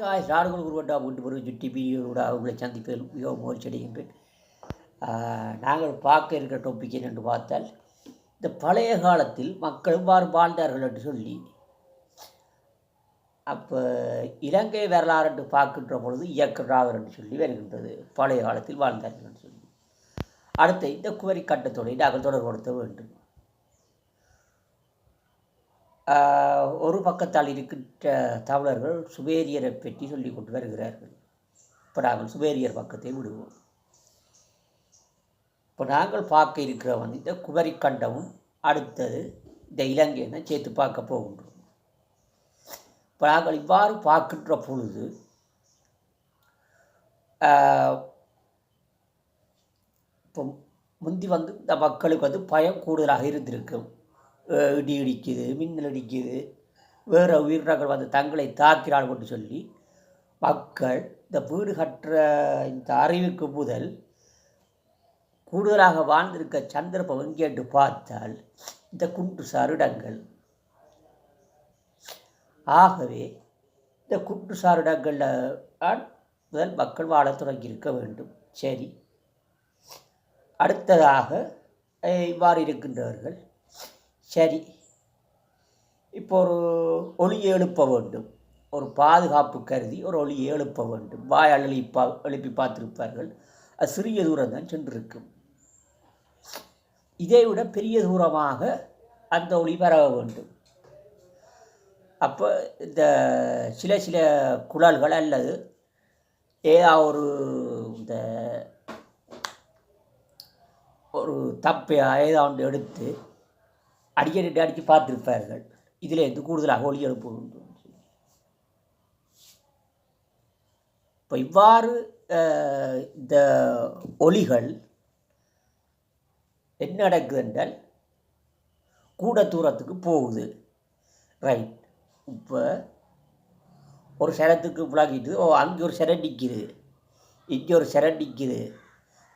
காய் நாடுகள் குருவட்டா போட்டு ஒரு சுட்டி பிரியோட அவங்களை சந்திப்பதில் மிகவும் மகிழ்ச்சி அடைகின்றேன் நாங்கள் பார்க்க இருக்கிற டாபிக் என்னென்று பார்த்தால் இந்த பழைய காலத்தில் மக்கள் எவ்வாறு வாழ்ந்தார்கள் என்று சொல்லி அப்போ இலங்கை வரலாறு என்று பார்க்கின்ற பொழுது இயக்கராவர் என்று சொல்லி வருகின்றது. பழைய காலத்தில் வாழ்ந்தார்கள் என்று சொல்லி. அடுத்து இந்த குவரி கட்டத்தோடு நாங்கள் தொடர்படுத்த வேண்டும். ஒரு பக்கத்தால் இருக்கின்ற தமிழர்கள் சுபேரியரை பற்றி சொல்லிக் கொண்டு வருகிறார்கள். இப்போ நாங்கள் சுபேரியர் பக்கத்தை விடுவோம். இப்போ நாங்கள் பார்க்க இருக்கிற வந்து இந்த குமரி கண்டமும் அடுத்தது இந்த இலங்கையை சேர்த்து பார்க்க போகின்றோம். இப்போ நாங்கள் இவ்வாறு பார்க்கின்ற பொழுது இப்போ முந்தி வந்து இந்த மக்களுக்கு வந்து பயம் கூடுதலாக இருந்திருக்கும். இடி இடிக்குது மின்னல் அடிக்குது. வேறு உயிரினங்கள் வந்து தங்களை தாக்கிறாள் என்று சொல்லி மக்கள் இந்த வீடு கற்ற இந்த அறிவுக்கு முதல் கூடுதலாக வாழ்ந்திருக்க சந்தர்ப்பம் எங்கேட்டு பார்த்தால் இந்த குண்டு சாரிடங்கள். ஆகவே இந்த குண்டு சாரிடங்களில் தான் முதல் மக்கள் வாழத் தொடங்கியிருக்க வேண்டும். சரி. அடுத்ததாக இவ்வாறு இருக்கின்றவர்கள் சரி. இப்போ ஒரு ஒளியை எழுப்ப வேண்டும். ஒரு பாதுகாப்பு கருதி ஒரு ஒளியை எழுப்ப வேண்டும். வாயால் எழுப்பா எழுப்பி பார்த்துருப்பார்கள். அது சிறிய தூரம் தான் சென்றிருக்கும். இதை விட பெரிய தூரமாக அந்த ஒளி பரவ வேண்டும். அப்போ இந்த சில சில குழல்கள் அல்லது ஏதா ஒரு இந்த ஒரு தப்பையாக ஏதாண்டு ஒன்று எடுத்து அடிக்கடி அடித்து பார்த்துருப்பார்கள். இதில் இருந்து கூடுதலாக ஒளி எழுப்ப இப்போ இவ்வாறு இந்த ஒளிகள் என்ன நடக்குது என்றால் கூட தூரத்துக்கு போகுது. ரைட் இப்போ ஒரு சரத்துக்கு விளாக்கிட்டு ஓ அங்கே ஒரு சரம் நிற்கிது இங்கே ஒரு சரம் நிற்கிது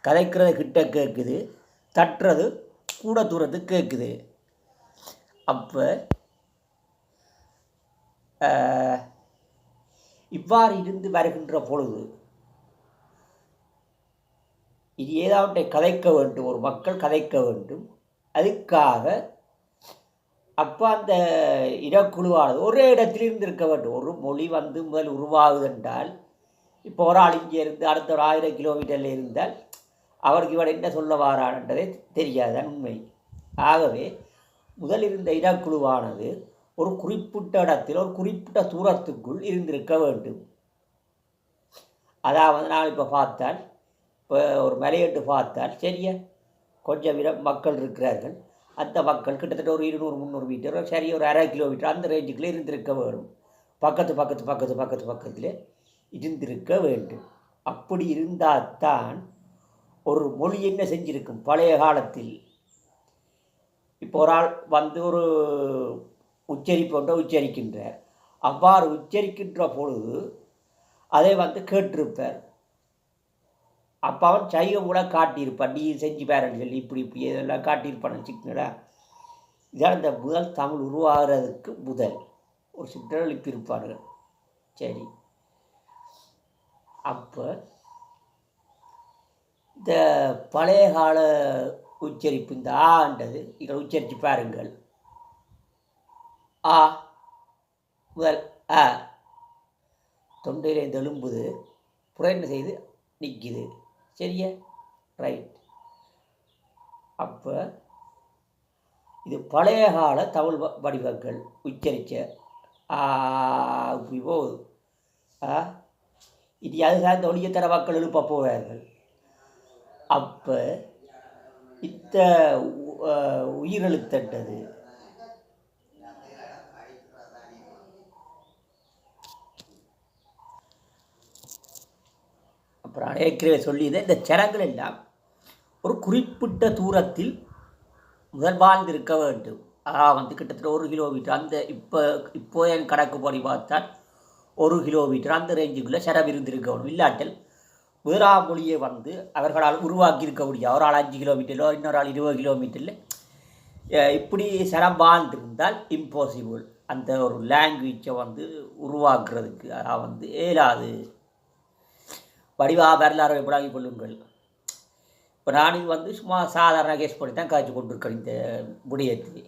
கதைக்கிறது கிட்ட கேட்குது. தட்டுறது கூட தூரத்துக்கு கேட்குது. அப்போ இவ்வாறு இருந்து வருகின்ற பொழுது இது ஏதாவது கதைக்க வேண்டும் ஒரு மக்கள் கதைக்க வேண்டும் அதுக்காக அப்போ அந்த இடக்குழுவானது ஒரே இடத்தில் இருந்திருக்க வேண்டும். ஒரு மொழி வந்து முதல் உருவாகுது என்றால் இப்போ ஒரு ஆள் இங்கே இருந்து அடுத்த ஒரு ஆயிரம் கிலோமீட்டரில் இருந்தால் அவருக்கு இவர் என்ன சொல்ல வாரான்றதே தெரியாதான் உண்மை. ஆகவே முதல் இருந்த இடக்குழுவானது ஒரு குறிப்பிட்ட இடத்தில் ஒரு குறிப்பிட்ட தூரத்துக்குள் இருந்திருக்க வேண்டும். அதாவது நான் இப்போ பார்த்தால் இப்போ ஒரு மலையெட்டு பார்த்தால் சரியா? கொஞ்சம் விட மக்கள் இருக்கிறார்கள். அந்த மக்கள் கிட்டத்தட்ட ஒரு இருநூறு முந்நூறு மீட்டர் சரி ஒரு அரை கிலோமீட்டர் அந்த ரேஞ்சுக்குள்ளே இருந்திருக்க வேண்டும். பக்கத்து பக்கத்து பக்கத்து பக்கத்து பக்கத்தில் இருந்திருக்க வேண்டும். அப்படி இருந்தால் தான் ஒரு மொழி என்ன செஞ்சிருக்கும்? பழைய காலத்தில் இப்போ ஒரு ஆள் வந்து ஒரு உச்சரிப்பு ஒன்றை உச்சரிக்கின்றார். அவ்வாறு உச்சரிக்கின்ற பொழுது அதை வந்து கேட்டிருப்பார். அப்போ அவன் சைவம் கூட காட்டியிருப்பான். நீ செஞ்சு பாருன்னு சொல்லி இப்படி இப்படி இதெல்லாம் காட்டியிருப்பான் வச்சுக்கோங்களா இதான் இந்த முதல் தமிழ் உருவாகிறதுக்கு முதல். ஒரு சிற்றர் எழுப்பியிருப்பார்கள் சரி. அப்போ இந்த பழைய கால உச்சரிப்பு இந்த ஆண்டது நீங்கள் உச்சரித்து பாருங்கள். ஆ முதல் அ தொண்டையில் இந்த எலும்புது செய்து நிற்கிது சரியா? ரைட். அப்போ இது பழைய கால தமிழ் வ- வடிவங்கள். உச்சரித்த ஆ இப்படி போகுது. ஆ இது அது சார்ந்த ஒளியத்தர மக்கள் எழுப்ப போவார்கள். அப்போ இத்த உ- அப்புறம் ஏற்கனவே சொல்லியிருந்தேன் இந்த சரங்கள் எல்லாம் ஒரு குறிப்பிட்ட தூரத்தில் முதல் வாழ்ந்திருக்க வேண்டும். அதாவது வந்து கிட்டத்தட்ட ஒரு கிலோமீட்டர். அந்த இப்போ இப்போ என் கணக்கு படி பார்த்தால் ஒரு கிலோமீட்டர். அந்த ரேஞ்சுக்குள்ளே சரம் இருந்திருக்க வேணும் இல்லாட்டல் முதலாம் மொழியை வந்து அவர்களால் உருவாக்கி இருக்க ஒரு ஆள் அஞ்சு கிலோமீட்டரிலோ இன்னொரு ஆள் இருபது கிலோமீட்டரில் இப்படி சரம் வாழ்ந்திருந்தால் இம்பாசிபிள் அந்த ஒரு லாங்குவேஜை வந்து உருவாக்குறதுக்கு அதான் வந்து ஏலாது வடிவா வரலாறு எப்படாகி கொள்ளுங்கள். இப்போ நான் இது வந்து சும்மா சாதாரண கேஸ் பண்ணி தான் காய்ச்சி கொண்டிருக்கிறேன் இந்த விடயத்தை.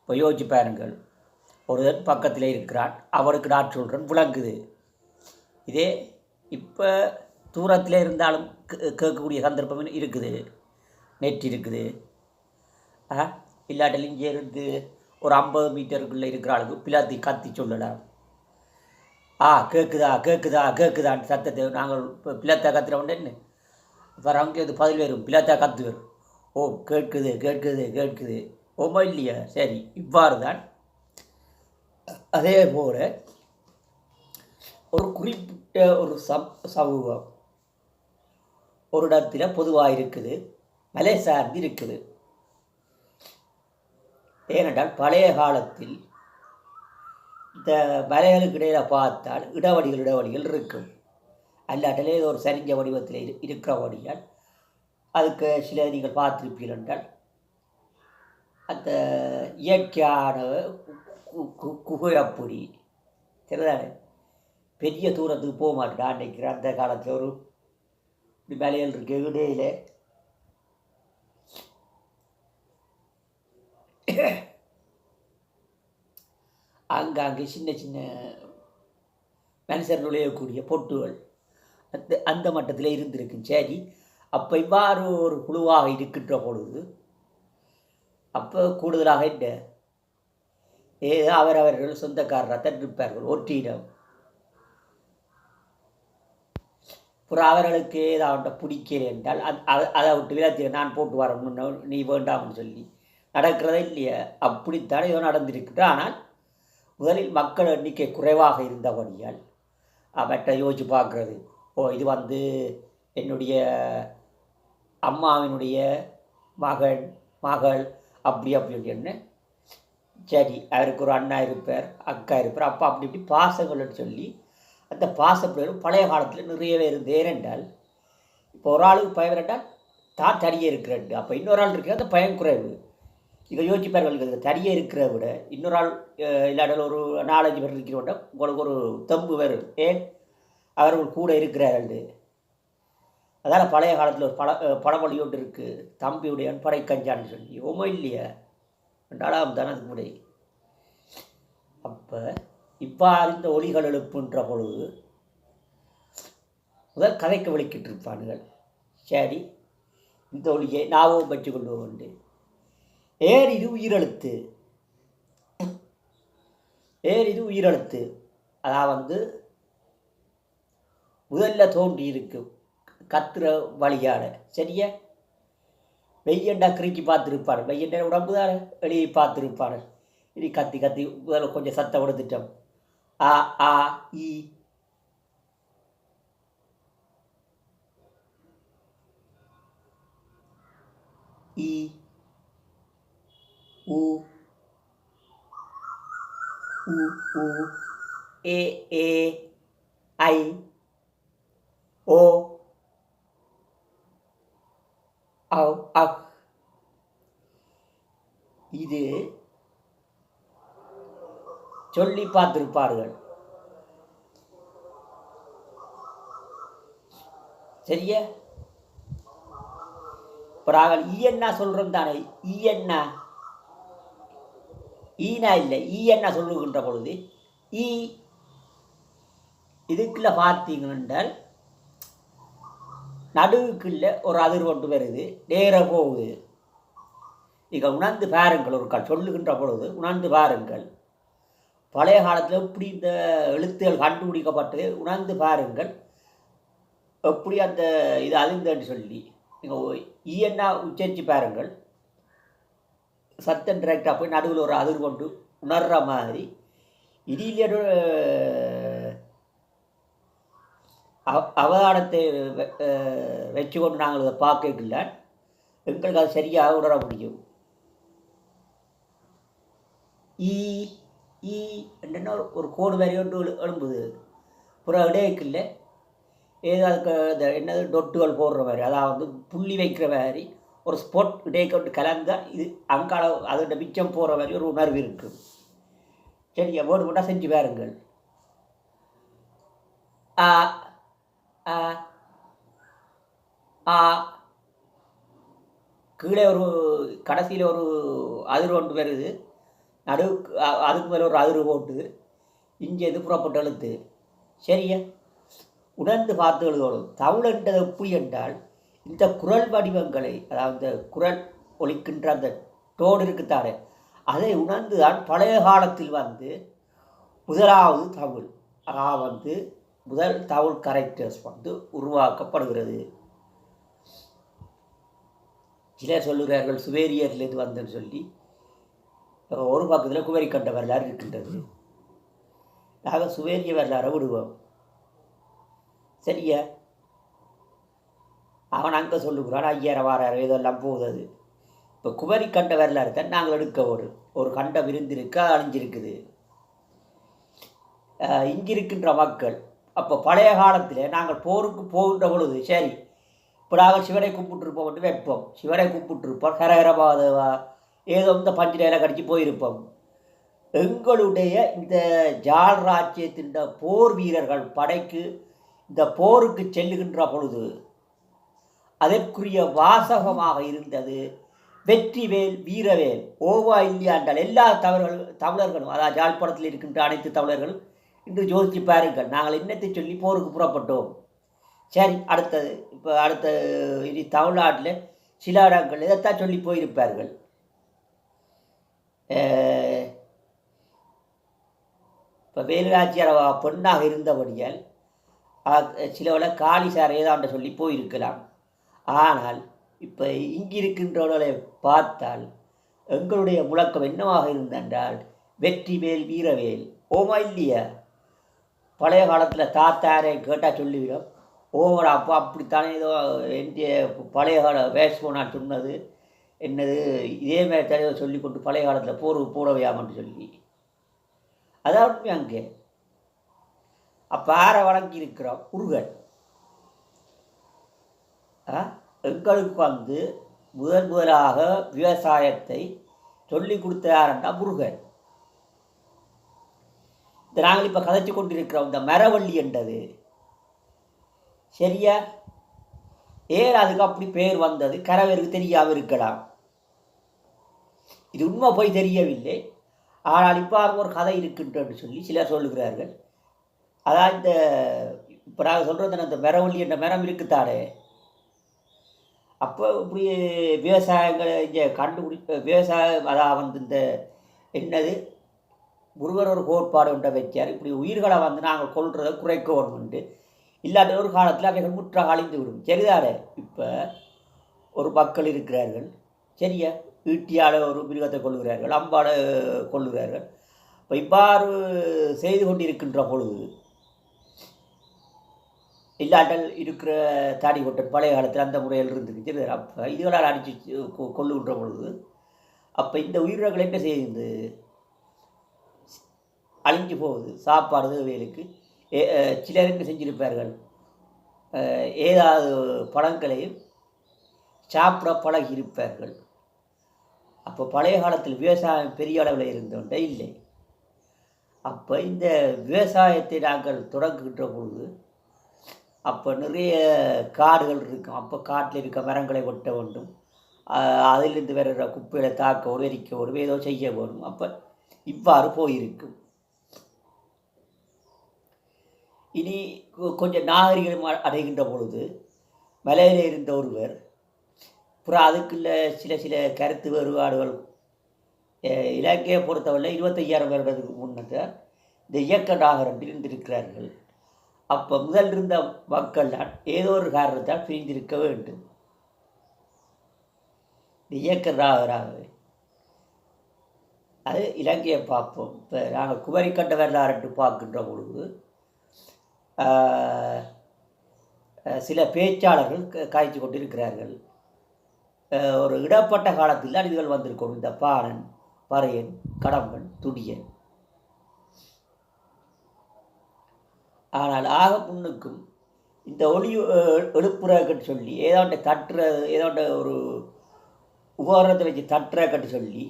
இப்போ யோசிச்சு பாருங்கள். ஒருவர் பக்கத்தில் இருக்கிறான். அவருக்கு நான் சொல்கிறேன் விளங்குது. இதே இப்போ தூரத்தில் இருந்தாலும் கே- கேட்கக்கூடிய சந்தர்ப்பம் இருக்குது. நெட் இருக்குது ஆ இல்லாட்டில் இங்கே இருந்து ஒரு ஐம்பது மீட்டருக்குள்ளே இருக்கிற ஆளுக்கு பிளாத்தி கத்தி சொல்லலாம். ஆ கேட்குதா கேட்குதா கேட்குதான்னு சத்தத்தை நாங்கள் இப்போ பிள்ளைத்தா கத்துற உடனே வேறு அங்கே இது பதில் வரும் பிள்ளைத்தா கத்து வரும் ஓ கேட்குது கேட்குது கேட்குது. ஓமா இல்லையா? சரி இவ்வாறு தான் அதே போல் ஒரு குறிப்பிட்ட ஒரு சம் சமூகம் ஒரு இடத்துல பொதுவாக இருக்குது மலை சார்ந்து இருக்குது ஏனென்றால் பழைய காலத்தில் இந்த மலைகளுக்கு இடையில் பார்த்தால் இடவடிகள் இடவடிகள் இருக்கும். அல்லாட்டிலே ஏதோ ஒரு சரிஞ்ச வடிவத்தில் இரு இருக்கிறபடியால் அதுக்கு சில நீங்கள் பார்த்துருப்பீர்கள் என்றால் அந்த இயற்கையான கு- குகையப்பொடி சரிதானே பெரிய தூரத்துக்கு போக மாட்டேன். அன்னைக்கு அந்த காலத்தில் ஒரு இப்படி மலைகள் இருக்கு இடையில. ஆங்காங்கே சின்ன சின்ன மனுஷர் நுழையக்கூடிய பொட்டுகள் அந்த அந்த மட்டத்தில் இருந்திருக்கு சரி அப்போ இவ்வாறு ஒரு குழுவாக இருக்கின்ற பொழுது அப்போ கூடுதலாக என்ன? ஏதோ அவரவர்கள் சொந்தக்காரராக தான் ஒற்றியிடம் ஒரு அவர்களுக்கு அவன்கிட்ட பிடிக்கல என்றால் அது அதை- விட்டு விளாத்தி நான் போட்டு வரணும்னு நீ வேண்டாம்னு சொல்லி. நடக்கிறதே இல்லையா? அப்படித்தான் ஏதோ நடந்திருக்குது ஆனால் முதலில் மக்கள் எண்ணிக்கை குறைவாக இருந்தபடியால் அவற்றை யோசிச்சு பார்க்குறது. ஓ இது வந்து என்னுடைய அம்மாவினுடைய மகன் மகள் அப்படி அப்படி அப்படின்னு சரி அவருக்கு ஒரு அண்ணா இருப்பார் அக்கா இருப்பார். அப்பா அப்படி இப்படி பாசங்கள்னு சொல்லி அந்த பாசப்பிள்ளைகள் பழைய காலத்தில் நிறையவே இருந்து ஏனென்றால் இப்போ ஒரு ஆளுக்கு பயம் என்றால் தான் தனியே இருக்கிறாரு. அப்போ இன்னொரு ஆள் இருக்கிற அந்த பயம் குறைவு. இதை யோசிச்சு பாருங்கள் தனியே இருக்கிற விட இன்னொரு ஆள் அஹ், ஒரு நாலஞ்சு பேர் இருக்கிறவங்க உங்களுக்கு ஒரு தம்பு வரும் ஏன் அவர்கள் கூட இருக்கிறார்கள் அதால் பழைய காலத்தில் ஒரு பட படமொழி பழமொழி ஒன்று இருக்குது தம்பியுடைய படை கஞ்சான்னு சொல்லி. ஓமோ இல்லையா? ரெண்டாளாம் தானே அதுக்கு முடி அப்போ இவ்வாறு இந்த ஒளிகள் எழுப்புன்ற பொழுது முதல் கதைக்கு விளக்கிட்டு இருப்பானுகள் சரி இந்த ஒளியை நாவும் பற்றி கொண்டு உண்டு ஏர் இது உயிரெழுத்து. ஏர் இது உயிரெழுத்து. அதான் வந்து முதல்ல தோன்றி இருக்கு கத்துற வழியாட சரியா? வெய்யண்டா கிரிக்கி பார்த்துருப்பார். வெய்யண்டா உடம்பு தான் வெளியே பார்த்துருப்பார். இனி கத்தி கத்தி முதல்ல கொஞ்சம் சத்தம் கொடுத்துட்டோம் ஆ ஆ இ இ உ உ உ ஏ ஏ ஐ ஓ அவ் அவ் இது சொல்லி பார்த்திருப்பார்கள். சரியா? இப்போ நாங்கள் என்ன சொல்கிறோம் தானே? ஈயன்னா ஈனா இல்லை ஈயன்னா சொல்லுகின்ற பொழுது ஈ இதுக்குள்ள பார்த்தீங்கன்றால் நடுவுக்குள்ள ஒரு அதிர்வொண்டு வருது நேராக போகுது. நீங்கள் உணர்ந்து பாருங்கள் ஒரு கால் சொல்லுகின்ற பொழுது உணர்ந்து பாருங்கள். பழைய காலத்தில் எப்படி இந்த எழுத்துகள் கண்டுபிடிக்கப்பட்டது உணர்ந்து பாருங்கள். எப்படி அந்த இது அறிந்தன்னு சொல்லி நீங்கள் ஈயன்னா உச்சரித்து பாருங்கள். சத்தம் டிரெக்டாக போய் நடுவில் ஒரு அதிர்வொண்டு உணர்ற மாதிரி. இடியிலோட அவ- அவதானத்தை வச்சு கொண்டு நாங்கள் இதை பார்க்கல எங்களுக்கு அது சரியாக உணர முடியும். ஈ ஈ என்னென்ன ஒரு- கோடு வரி ஒன்று எழு- எழும்புது புற இடையக்கில்ல ஏதோ அதுக்கு என்னது டொட்டுகள் போடுற மாதிரி அதாவது புள்ளி வைக்கிற மாதிரி ஒரு ஸ்பாட் இடையக்கொண்டு கலந்தால் இது அங்கால அதோட மிச்சம் போகிற மாதிரி ஒரு உணர்வு இருக்குது சரி வேர்டு மட்டும் செஞ்சு பாருங்கள் ஆ ஆ ஆ கீழே ஒரு கடைசியில் ஒரு அதிர் ஒன்று வருது நடுவுக்கு அதுக்கு மேலே ஒரு அதிர்வு போட்டு இங்கே இது புறப்பட்டு எழுத்து சரியா? உணர்ந்து பார்த்து எழுதணும். தமிழ் என்றது எப்படி என்றால் இந்த குரல் வடிவங்களை அதாவது இந்த குரல் ஒழிக்கின்ற அந்த டோடு இருக்குத்தானே அதை உணர்ந்து தான் பழைய காலத்தில் வந்து முதலாவது தமிழ் அதாவது வந்து முதல் தமிழ் கரெக்டர்ஸ் வந்து உருவாக்கப்படுகிறது. சிலர் சொல்லுகிறார்கள் சுவேரியர்லேருந்து வந்தேன்னு சொல்லி ஒரு பக்கத்தில் குமரி கண்ட வரலாறு இருக்கின்றது. நாங்கள் சுவேரிய வரலாறை விடுவோம். சரியா? அவன் அங்கே சொல்லுகிறான் ஐயாயிரம் வாராயிரம் இதெல்லாம் போகுது இப்போ குமரி கண்ட வரலாறு தான் நாங்கள் எடுக்க ஒரு ஒரு கண்டம் இருந்திருக்கு அழிஞ்சிருக்குது. இங்கிருக்கின்ற இருக்கின்ற மக்கள் அப்போ பழைய காலத்தில் நாங்கள் போருக்கு போகின்ற பொழுது சரி இப்போ நாங்கள் சிவனை கூப்பிட்டுருப்போம் என்று வைப்போம். சிவனை கூப்பிட்டுருப்போம் ஹரஹரபாதவா ஏதோ இந்த பஞ்சிலையில் கடிச்சு போயிருப்போம். எங்களுடைய இந்த ஜால் ராஜ்யத்தின் போர் வீரர்கள் படைக்கு இந்த போருக்கு செல்லுகின்ற பொழுது அதற்குரிய வாசகமாக இருந்தது வெற்றிவேல் வீரவேல் ஓவா இல்லையாண்டால் என்றால் எல்லா தமிழர்கள் தமிழர்களும் அதாவது யாழ்ப்பாணத்தில் இருக்கின்ற அனைத்து தமிழர்களும் இன்று யோசிச்சு பாருங்கள். நாங்கள் என்னத்தை சொல்லி போருக்கு புறப்பட்டோம்? சரி அடுத்தது இப்போ அடுத்த இனி தமிழ்நாட்டில் சில இடங்கள் இதைத்தான் சொல்லி போயிருப்பார்கள்? இப்போ வேலுநாச்சியார் அவ பெண்ணாக இருந்தபடியால் சிலவள காளி சார் ஏதாண்ட சொல்லி போயிருக்கலாம். ஆனால் இப்போ இங்கிருக்கின்றவர்களை பார்த்தால் எங்களுடைய முழக்கம் என்னவாக இருந்தென்றால் வெற்றிவேல் வீரவேல் ஓமா இல்லையா? பழைய காலத்தில் தாத்தாரை கேட்டால் சொல்லிவிடும் ஓவர் அப்போ அப்படித்தானே ஏதோ என்டைய பழைய கால வேஸ்போனான் சொன்னது என்னது இதே மாதிரி தலைவர் சொல்லி கொண்டு பழைய காலத்தில் போர் போடவையாமன்னு சொல்லி. அதான் உண்மை அங்கே. அப்போ ஆரை வழங்கி இருக்கிறோம் குருகள் ஆ? எங்களுக்கு வந்து முதன் முதலாக விவசாயத்தை சொல்லி கொடுத்த யாருன்னா முருகன். இந்த நாங்கள் இப்போ கதைச்சு கொண்டிருக்கிறோம் இந்த மரவள்ளி என்றது. சரியா? ஏன் அதுக்கு அப்படி பேர் வந்தது? கரவருக்கு தெரியாமல் இருக்கலாம். இது உண்மை போய் தெரியவில்லை. ஆனால் இப்போ ஒரு கதை இருக்கின்றது சொல்லி சிலர் சொல்லுகிறார்கள். அதான் இந்த இப்போ நாங்கள் சொல்கிறது அந்த மரவள்ளி என்ற மரம் இருக்குத்தானே அப்போ இப்படி விவசாயங்களை இங்கே கண்டுபிடி விவசாயம் அதான் வந்து இந்த என்னது முருகர் ஒரு கோட்பாடு ஒன்றை வச்சார் இப்படி உயிர்களை வந்து நாங்கள் கொள்றதை குறைக்க வேணும்ண்டு இல்லாத ஒரு காலத்தில் அவைகள் முற்றாக அழிந்து விடும். சரிதானே? இப்போ ஒரு மக்கள் இருக்கிறார்கள். சரியா? ஈட்டியால் ஒரு மிருகத்தை கொள்ளுகிறார்கள் அம்பால் கொள்ளுகிறார்கள் இப்போ இவ்வாறு செய்து கொண்டிருக்கின்ற பொழுது இல்லாட்டல் இருக்கிற தாடி கொட்டன் பழைய காலத்தில் அந்த முறையில் இருந்துச்சு அப்போ இதுகளால் அடித்து கொ- கொள்ளுகின்ற பொழுது அப்போ இந்த உயிரினங்கள் என்ன செய்யுது அழிஞ்சு போகுது. சாப்பாடு வேலுக்கு ஏ சிலர் என்ன செஞ்சிருப்பார்கள் ஏதாவது பழங்களையும் சாப்பிட பழகி இருப்பார்கள் அப்போ பழைய காலத்தில் விவசாயம் பெரிய அளவில் இருந்தோண்டே இல்லை. அப்போ இந்த விவசாயத்தை நாங்கள் தொடங்குகின்ற பொழுது அப்போ நிறைய காடுகள் இருக்கும். அப்போ காட்டில் இருக்க மரங்களை வெட்ட வேண்டும். அதிலிருந்து வர்ற குப்பைகளை தாக்க ஒரு எரிக்க ஒரு ஏதோ செய்ய வேணும் அப்போ இவ்வாறு போயிருக்கும். இனி கொஞ்சம் நாகரிகம் அடைகின்ற பொழுது மலையில் இருந்த ஒருவர் அப்புறம் அதுக்குள்ள சில சில கருத்து வேறுபாடுகள். இலங்கையை பொறுத்தவரை இருபத்தையாயிரம் வருடத்துக்கு முன்னத்தை இந்த இயக்க நாகரம் பிரிந்திருக்கிறார்கள். அப்போ முதல் இருந்த மக்கள் தான் ஏதோ ஒரு காரணத்தால் பிரிந்திருக்க வேண்டும். இந்த இயக்க நாகராகவே. அது இலங்கையை பார்ப்போம். இப்போ நாங்கள் குமரி கண்ட வரலாறு பார்க்கின்ற பொழுது சில பேச்சாளர்கள் காய்ச்சி கொண்டிருக்கிறார்கள். ஒரு இடப்பட்ட காலத்தில் தான் இதுகள் வந்திருக்கும். இந்த பாரன் பறையன் கடம்பன் துடியன் ஆனால் ஆக முன்னுக்கும் இந்த ஒளி அஹ், எழுப்புறக்கட்டு சொல்லி ஏதாண்ட தட்டுற ஏதாண்ட ஒரு உபகரணத்தை வச்சு தட்டுறக்கட்டு சொல்லி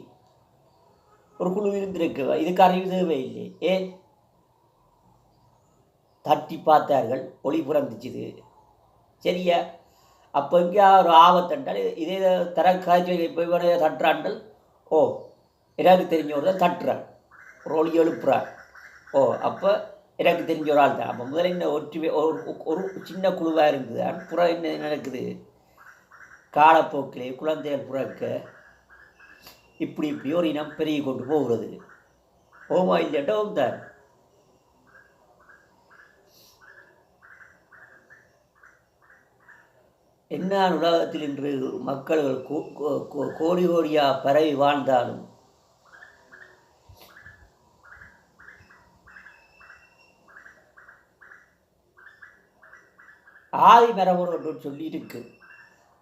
ஒரு குழு இருந்திருக்கு. இதுக்கு அறிவுதவே இல்லை ஏ தட்டி பார்த்தார்கள் ஒளி புறந்துச்சுது சரியா? அப்போ எங்கேயா ஒரு ஆபத்தண்டால் இதே தர காய்ச்சி போய் தட்டுறாண்டல் ஓ எனக்கு தெரிஞ்ச ஒரு தான் தட்டுறான் ஒரு ஒளி எழுப்புறான் ஓ அப்போ எனக்கு தெரிஞ்ச ஒரு ஆள் தான் அப்போ முதல்ல என்ன ஒற்றுமை ஒரு ஒரு சின்ன குழுவாக இருக்குது. புற என்ன நடக்குது? காலப்போக்கிலே குழந்தைகள் புறக்க இப்படி இப்படி ஒரு இனம் பெருகி கொண்டு போகிறது. ஓமா இல்லையாட்டா தான் என்ன உலகத்தில் இன்று மக்கள் கோ- கோ- கோடி கோடியாக பரவி வாழ்ந்தாலும்? ஆதி மரபணு என்று சொல்லி இருக்கு.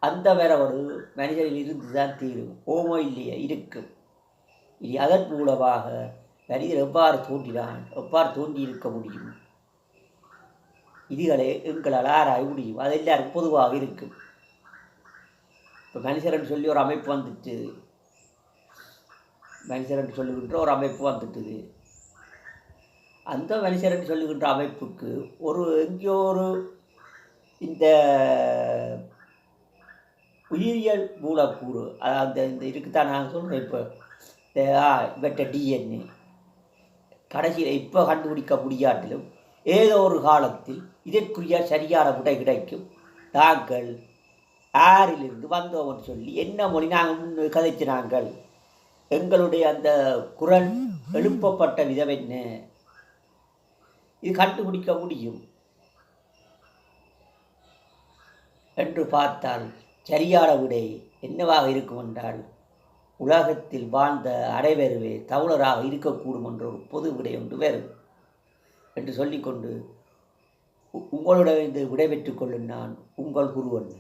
அந்த மரபணு மனிதனில் இருந்து தான் தீரும். ஓமோ இல்லையே இருக்கு. இனி அதன் மூலமாக மனிதர் எவ்வாறு தோன்றினான்? எவ்வாறு தோன்றி இருக்க முடியும்? இதுகளை எங்களால் ஆராய முடியும். அது எல்லாருக்கும் பொதுவாக இருக்கும். இப்போ மனுஷரன் சொல்லி ஒரு அமைப்பு வந்துட்டு மனுஷரன் சொல்லுகின்ற ஒரு அமைப்பு வந்துட்டுது. அந்த மனுஷரன் சொல்லுகின்ற அமைப்புக்கு ஒரு எங்கேயோ ஒரு இந்த உயிரியல் மூலக்கூறு அதாவது அந்த இந்த இருக்குதான் நான் சொல்கிறேன் இப்போ ஆ இவற்ற டிஎன்ஏ கடைசியில் இப்போ கண்டுபிடிக்க முடியாட்டிலும் ஏதோ ஒரு காலத்தில் இதற்குரிய சரியான விடை கிடைக்கும். நாங்கள் ஆறிலிருந்து வந்தோம்னு சொல்லி என்ன மொழி நாங்கள் முன் கதைச்சு நாங்கள் எங்களுடைய அந்த குரல் எழுப்பப்பட்ட விதம் என்ன? இது கண்டுபிடிக்க முடியும். என்று பார்த்தால் சரியான விடை என்னவாக இருக்கும் என்றால் உலகத்தில் வாழ்ந்த அனைவருமே தமிழராக இருக்கக்கூடும் என்ற ஒரு பொது விடை ஒன்று வரும். என்று சொல்லிக்கொண்டு உங்களுடைய இந்த விடைபெற்றுக் கொள்ளும் நான் உங்கள் குருவன்.